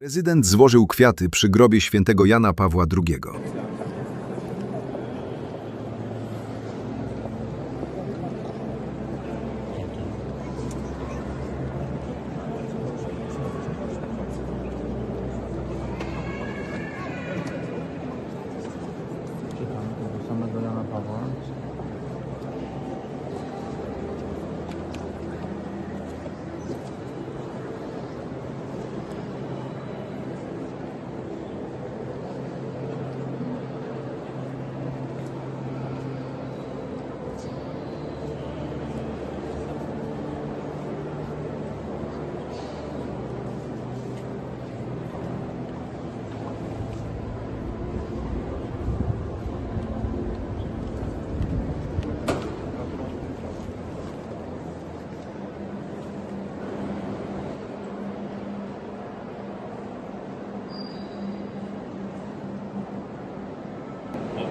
Prezydent złożył kwiaty przy grobie świętego Jana Pawła II.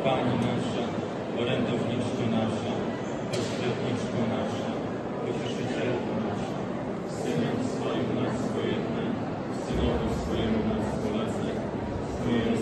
Pani nasza, orędowniczko nasza, pośredniczko nasza, pocieszycielko nasza, Synem swoim nas pojednaj, Synowi swojemu nas polecaj, swoim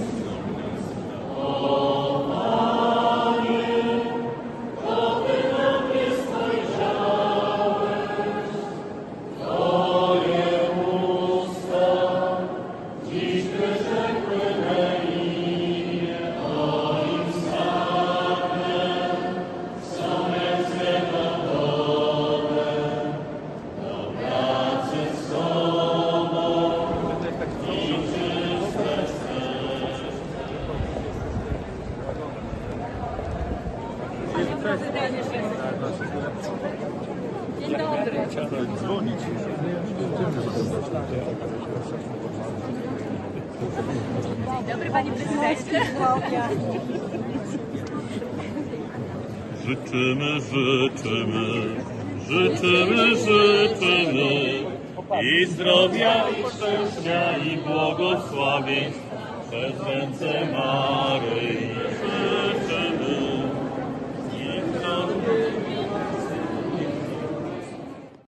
Dzień dobry. Życzymy, życzymy, życzymy, życzymy i zdrowia, i szczęścia, i błogosławieństw przez ręce ma.